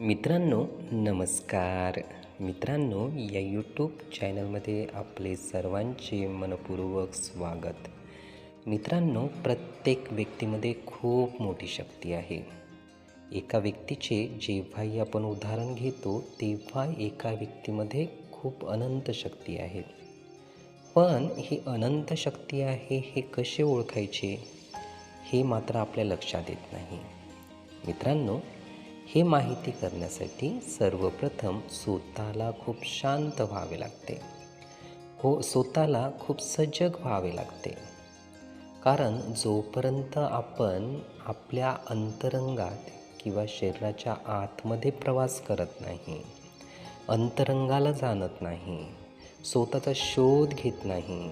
मित्रांनो नमस्कार. मित्रांनो या यूट्यूब चॅनलमध्ये आपले सर्वांचे मनपूर्वक स्वागत. मित्रांनो प्रत्येक व्यक्तीमध्ये खूप मोठी शक्ती आहे. एका व्यक्तीचे जेव्हाही आपण उदाहरण घेतो तेव्हा एका व्यक्तीमध्ये खूप अनंत शक्ती आहे. पण ही अनंत शक्ती आहे हे कसे ओळखायचे? हे मात्र आपल्या लक्षात येत नाही. मित्रांनो हे माहिती करण्यासाठी सर्वप्रथम स्वतःला खूप शांत व्हावे लागते. हो स्वतःला खूप सजग व्हावे लागते. कारण जोपर्यंत आपण आपल्या अंतरंगात किंवा शरीराच्या आतमध्ये प्रवास करत नाही अंतरंगाला जाणत नाही स्वतःचा शोध घेत नाही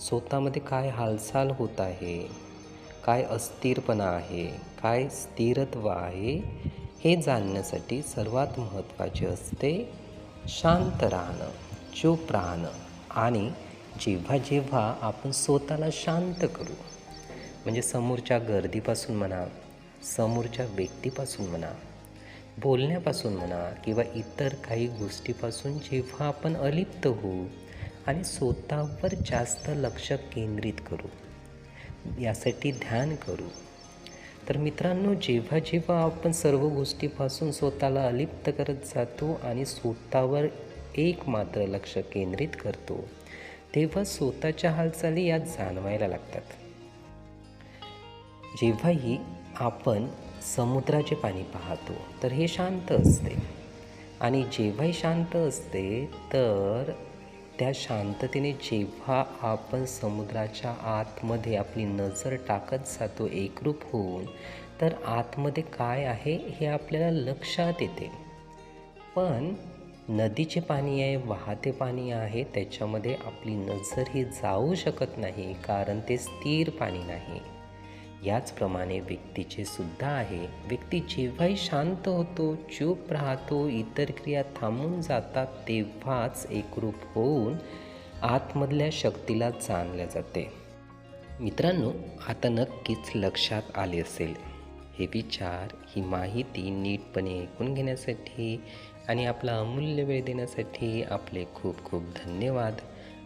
स्वतःमध्ये काय हालचाल होत आहे काय अस्थिरपणा आहे काय स्थिरत्व आहे हे जाणण्यासाठी सर्वात महत्त्वाचे असते शांत राहणं चूप राहणं आणि जेव्हा जेव्हा आपण स्वतःला शांत करू म्हणजे समोरच्या गर्दीपासून म्हणा समोरच्या व्यक्तीपासून म्हणा बोलण्यापासून म्हणा किंवा इतर काही गोष्टीपासून जेव्हा आपण अलिप्त होऊ आणि स्वतःवर जास्त लक्ष केंद्रित करू यासाठी ध्यान करू तर मित्रांनो जेव्हा जेव्हा आपण सर्व गोष्टीपासून स्वतःला अलिप्त करत जातो आणि स्वतःवर एक मात्र लक्ष केंद्रित करतो तेव्हा स्वतःच्या हालचाली यात जाणवायला लागतात. जेव्हाही आपण समुद्राचे पाणी पाहतो तर हे शांत असते. आणि जेव्हाही शांत असते तर त्या शांततेने जेव्हा आपण समुद्राच्या आतमध्ये आपली नजर टाकत जातो एकरूप होऊन तर आतमध्ये काय आहे हे आपल्याला लक्षात येते. पण नदीचे पाणी आहे वाहते पाणी आहे त्याच्यामध्ये आपली नजर ही जाऊ शकत नाही कारण ते स्थिर पाणी नाही. याचप्रमाणे व्यक्तीचे सुद्धा आहे. व्यक्ती जेव्हाही शांत होतो चूप राहतो इतर क्रिया थांबून जातात तेव्हाच एकरूप होऊन आतमधल्या शक्तीला जाणल्या जाते. मित्रांनो आता नक्कीच लक्षात आले असेल. हे विचार ही माहिती नीटपणे ऐकून घेण्यासाठी आणि आपला अमूल्य वेळ देण्यासाठी आपले खूप खूप धन्यवाद.